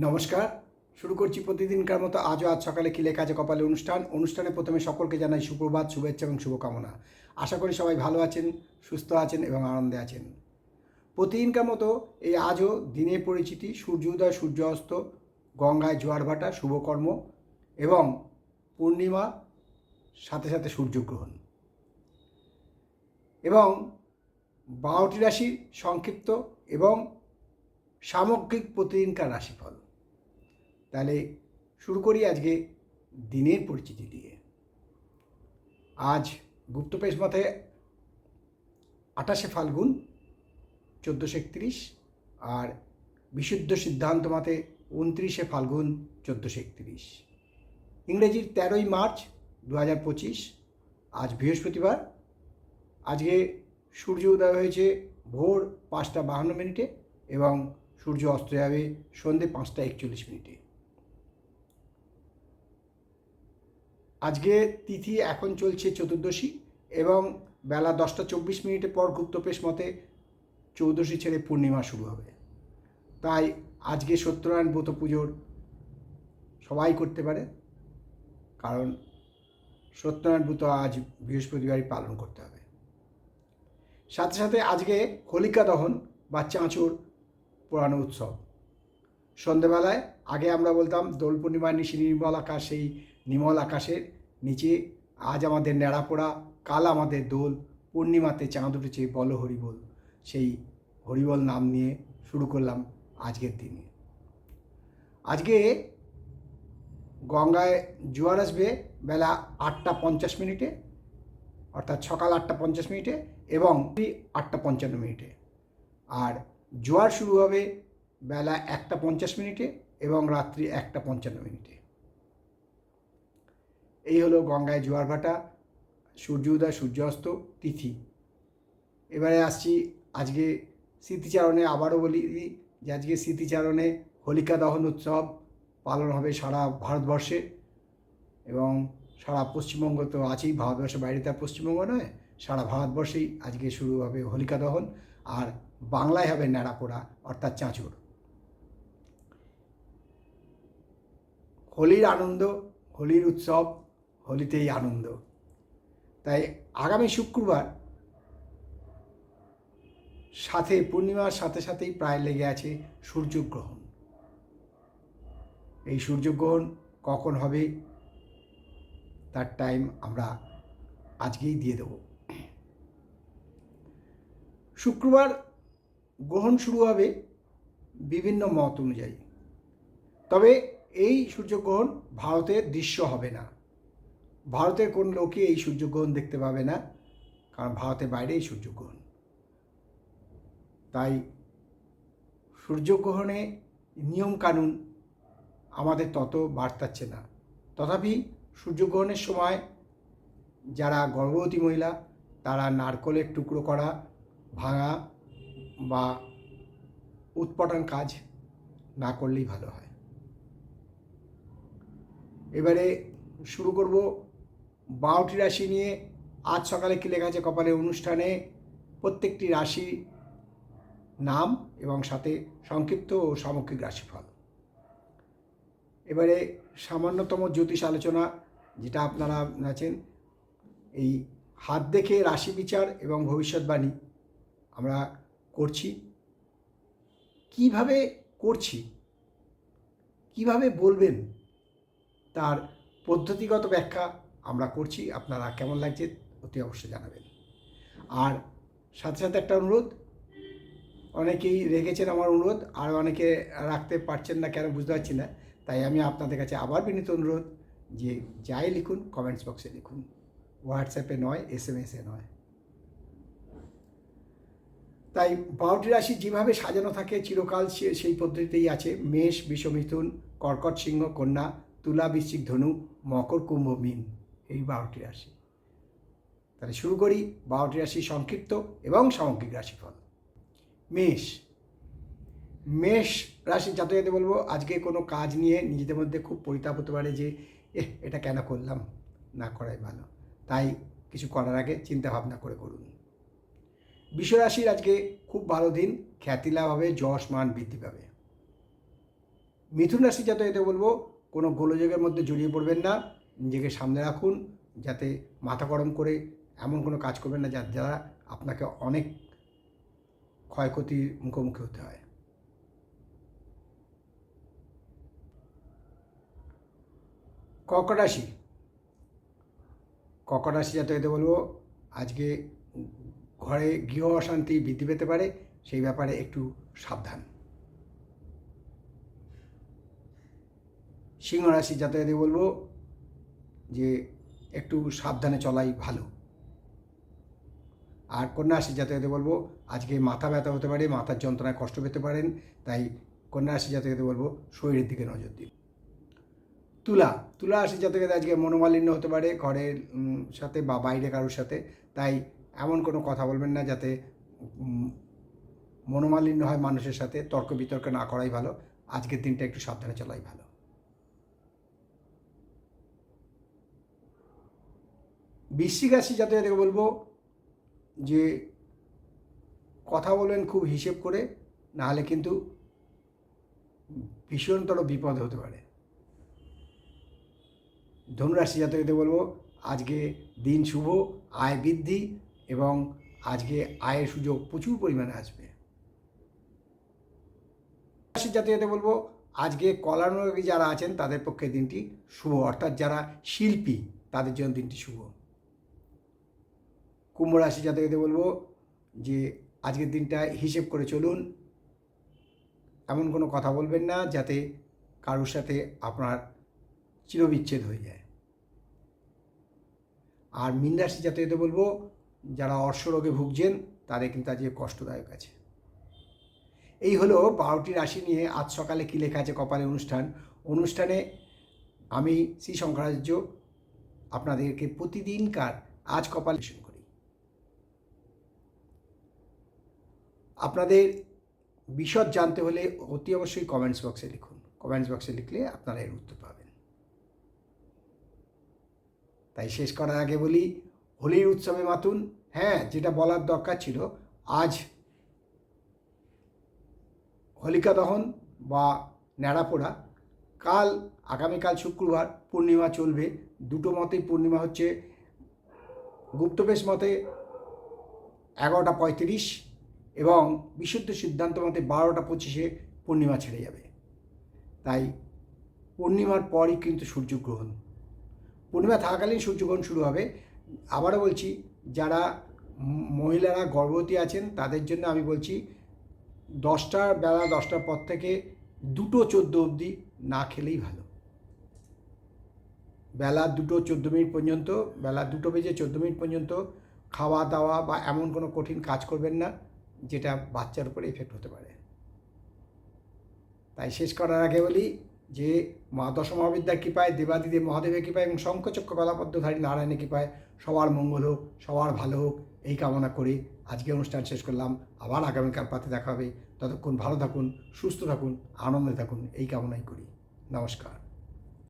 নমস্কার। শুরু করছি প্রতিদিনকার মতো আজও আজ সকালে কি লেখা আছে কপালে অনুষ্ঠান। অনুষ্ঠানে প্রথমে সকলকে জানাই সুপ্রভাত, শুভেচ্ছা এবং শুভকামনা। আশা করি সবাই ভালো আছেন, সুস্থ আছেন এবং আনন্দে আছেন। প্রতিদিনকার মতো এই আজও দিনের পরিচিতি সূর্যোদয় সূর্য অস্ত, গঙ্গায় জোয়ার ভাটা, শুভকর্ম এবং পূর্ণিমা, সাথে সাথে সূর্যগ্রহণ। এবং বারোটি রাশির সংক্ষিপ্ত এবং সামগ্রিক প্রতিদিনকার রাশিফল। তাহলে শুরু করি আজকে দিনের পরিচিতি দিয়ে। আজ গুপ্তপেশ মতে আঠাশে ফাল্গুন চোদ্দোশো একত্রিশ আর বিশুদ্ধ সিদ্ধান্ত মতে উনত্রিশে ফাল্গুন চোদ্দোশো একত্রিশ। ইংরেজির তেরোই মার্চ দু হাজার পঁচিশ, আজ বৃহস্পতিবার। আজকে সূর্য উদয় হয়েছে ভোর পাঁচটা বাহান্ন মিনিটে এবং সূর্য অস্ত যাবে সন্ধে পাঁচটা একচল্লিশ মিনিটে। আজকে তিথি এখন চলছে চতুর্দশী এবং বেলা দশটা চব্বিশ মিনিটের পর গুপ্তপেশ মতে চৌদশী ছেড়ে পূর্ণিমা শুরু হবে। তাই আজকে সত্যনারায়ণ ব্রত পুজোর সবাই করতে পারে, কারণ সত্যনারায়ণ ব্রত আজ বৃহস্পতিবারই পালন করতে হবে। সাথে সাথে আজকে হোলিকা দহন বা চাঁচুর পুরানো উৎসব। সন্ধেবেলায় আগে আমরা বলতাম দোল পূর্ণিমার নিশি নির্মল আকাশ, সেই নির্মল আকাশের নিচে আজ আমাদের ন্যাড়াপোড়া কাল আমাদের দোল, পূর্ণিমাতে চাঁদ উঠেছে বল হরিবল। সেই হরিবল নাম নিয়ে শুরু করলাম আজকের দিনে। আজকে গঙ্গায় জোয়ার আসবে বেলা আটটা পঞ্চাশ মিনিটে, অর্থাৎ সকাল আটটা পঞ্চাশ মিনিটে এবং আটটা পঞ্চান্ন মিনিটে। আর জোয়ার শুরু হবে বেলা একটা পঞ্চাশ মিনিটে এবং রাত্রি একটা পঞ্চান্ন মিনিটে। এই হলো গঙ্গায় জোয়ার ভাটা, সূর্য উদয়, সূর্যাস্ত, তিথি। এবারে আসছি আজকে স্মৃতিচারণে, আবারও বলি যে আজকে স্মৃতিচারণে হোলিকা দহন উৎসব পালন হবে সারা ভারতবর্ষে এবং সারা পশ্চিমবঙ্গ তো আছেই, ভারতবর্ষের বাইরে তার পশ্চিমবঙ্গ নয়, সারা ভারতবর্ষেই আজকে শুরু হবে হোলিকা দহন আর বাংলায় হবে ন্যাড়াপোড়া অর্থাৎ চাঁচুর হোলির আনন্দ, হোলির উৎসব হোলিতেই আনন্দ। তাই আগামী শুক্রবার সাথে পূর্ণিমার সাথে সাথেই প্রায় লেগে আছে সূর্যগ্রহণ। এই সূর্যগ্রহণ কখন হবে তার টাইম আমরা আজকেই দিয়ে দেব। শুক্রবার গ্রহণ শুরু হবে বিভিন্ন মত অনুযায়ী। তবে এই সূর্যগ্রহণ ভারতের দৃশ্য হবে না। ভারতের কোন লোকই এই সূর্যগ্রহণ দেখতে পাবে না, কারণ ভারতের বাইরে এই সূর্যগ্রহণ। তাই সূর্যগ্রহণে নিয়মকানুন আমাদের তত বার্তাচ্ছে না। তথাপি সূর্যগ্রহণের সময় যারা গর্ভবতী মহিলা, তারা নারকলের টুকরো করা, ভাঙা বা উৎপটান কাজ না করলেই ভালো হয়। এবারে শুরু করব বারোটি রাশি নিয়ে আজ সকালে কি লেখা আছে কপালে অনুষ্ঠানে? প্রত্যেকটি রাশি নাম এবং সাথে সংক্ষিপ্ত ও সামগ্রিক রাশিফল। এবারে সামান্যতম জ্যোতিষ আলোচনা যেটা আপনারা আছেন, এই হাত দেখে রাশি বিচার এবং ভবিষ্যৎবাণী আমরা করছি। কীভাবে করছি? কীভাবে বলবেন? তার পদ্ধতিগত ব্যাখ্যা আমরা করছি, আপনারা কেমন লাগছে অতি অবশ্যই জানাবেন। আর সাথে সাথে একটা অনুরোধ, অনেকেই রেখেছেন আমার অনুরোধ, আর অনেকে রাখতে পারছেন না কেন বুঝতে পারছি না, তাই আমি আপনাদের কাছে আবার বিনীত অনুরোধ যে যাই লিখুন কমেন্টস বক্সে লিখুন। হোয়াটসঅ্যাপে নয় এস এম এসে নয়। তাই বারোটি রাশি যেভাবে সাজানো থাকে, চিরকাল সে- সেই পদ্ধতিতেই আছে। মেষ, বিষমিথুন, কর্কট সিংহ, কন্যা, তুলা, বৃশ্চিক ধনু, মকর, কুম্ভ, মিন। এই বারোটি রাশি। তাহলে শুরু করি, বারোটি রাশি সংক্ষিপ্ত এবং সামগ্রিক রাশিফল। মেষ। মেষ রাশির জাতকদের বলব, আজকে কোনো কাজ নিয়ে নিজেদের মধ্যে খুব পরিতাপ হতে পারে যে, এহ, এটা কেন করলাম? না করাই ভালো। তাই কিছু করার আগে চিন্তা ভাবনা করে করুন। বিশ্বরাশির আজকে খুব ভালো দিন, খ্যাতি লাভ হবে যশ মান বৃদ্ধি পাবে। মিথুন রাশি যাতে এতে বলব, কোনো গোলযোগের মধ্যে জড়িয়ে পড়বেন না নিজেকে সামনে রাখুন, যাতে মাথা গরম করে এমন কোনো কাজ করবেন না যার দ্বারা আপনাকে অনেক ক্ষয়ক্ষতির মুখোমুখি হতে হয়। কর্কট রাশি। কর্কট রাশি যাতে এতে বলব, আজকে ঘরে গৃহ অশান্তি বৃদ্ধি পেতে পারে, সেই ব্যাপারে একটু সাবধান। সিংহ রাশি যাতে বলব যে একটু সাবধানে চলাই ভালো। আর কন্যা রাশি যাতে এতে বলব, আজকে মাথা ব্যথা হতে পারে, মাথার যন্ত্রণায় কষ্ট পেতে পারেন, তাই কন্যা রাশি যাতে এতে বলব, শরীরের দিকে নজর দিন। তুলা তুলা রাশি যাতে আজকে মনোমালিন্য হতে পারে, ঘরের সাথে বা বাইরে কারোর সাথে, তাই এমন কোনো কথা বলবেন না যাতে মনোমালিন্য হয় মানুষের সাথে, তর্ক বিতর্ক না করাই ভালো, আজকের দিনটা একটু সাবধানে চলাই ভালো। বৃশ্চিক যাতে এদেরকে বলব যে কথা বলবেন খুব হিসেব করে, নাহলে কিন্তু ভীষণতর বিপদ হতে পারে। ধনুরাশি জাতকদের বলব, আজকে দিন শুভ, আয় বৃদ্ধি এবং আজকে আয়ের সুযোগ প্রচুর পরিমাণে আসবে। রাশি জাতকদের বলব, আজকে কলানুরাগী যারা আছেন তাদের পক্ষে দিনটি শুভ, অর্থাৎ যারা শিল্পী তাদের জন্য দিনটি শুভ। কুম্ভ রাশি জাতকদের বলব যে আজকের দিনটা হিসেব করে চলুন। এমন কোনো কথা বলবেন না যাতে কারোর সাথে আপনার চিরবিচ্ছেদ হয়ে যায়। আর মীন রাশি জাতকদের বলব, যারা অর্শরোগে ভুগছেন, তাদের কিন্তু আজকে কষ্টদায়ক আছে। এই হলো বারোটি রাশি নিয়ে আজ সকালে কী লেখা আছে কপালে অনুষ্ঠান। অনুষ্ঠানে আমি শ্রী শঙ্করাচার্য আপনাদেরকে প্রতিদিনকার আজ কপাল লিখন করি আপনাদের বিশদ জানতে হলে অতি অবশ্যই কমেন্টস বক্সে লিখুন। কমেন্টস বক্সে লিখলে আপনারা এর উত্তর পাবেন। তাই শেষ করার আগে বলি, হোলির উৎসবে মাতুন। হ্যাঁ যেটা বলার দরকার ছিল, আজ হোলিকা দহন বা ন্যাড়াপোড়া কাল, আগামীকাল শুক্রবার পূর্ণিমা চলবে। দুটো মতেই পূর্ণিমা হচ্ছে। গুপ্তবেশ মতে এগারোটা পঁয়ত্রিশ এবং বিশুদ্ধ সিদ্ধান্ত মতে বারোটা পঁচিশে পূর্ণিমা ছেড়ে যাবে। তাই পূর্ণিমার পরই কিন্তু সূর্যগ্রহণ। পূর্ণিমা থাকাকালীন সূর্যগ্রহণ শুরু হবে। আবারও বলছি, যারা মহিলারা গর্ভবতী আছেন, তাদের জন্য আমি বলছি দশটার বেলা, দশটার পর থেকে দুটো চোদ্দ অবধি না খেলেই ভালো। বেলা দুটো চোদ্দ মিনিট পর্যন্ত, বেলা দুটো বেজে চোদ্দ মিনিট পর্যন্ত খাওয়া দাওয়া বা এমন কোনো কঠিন কাজ করবেন না। যেটা বাচ্চার উপরে এফেক্ট হতে পারে। তাই শেষ করার আগে বলি যে মা দশমহাবিদ্যার কৃপায়, দেবাদিদেব মহাদেবের কৃপায় এবং শঙ্খচক্র কলাপদ্মধারী নারায়ণের কৃপায় সবার মঙ্গল হোক, সবার ভালো হোক, এই কামনা করে আজকে অনুষ্ঠান শেষ করলাম। আবার আগামীকাল পাতে দেখা হবে। ততক্ষণ ভালো থাকুন, সুস্থ থাকুন, আনন্দে থাকুন, এই কামনাই করি। নমস্কার।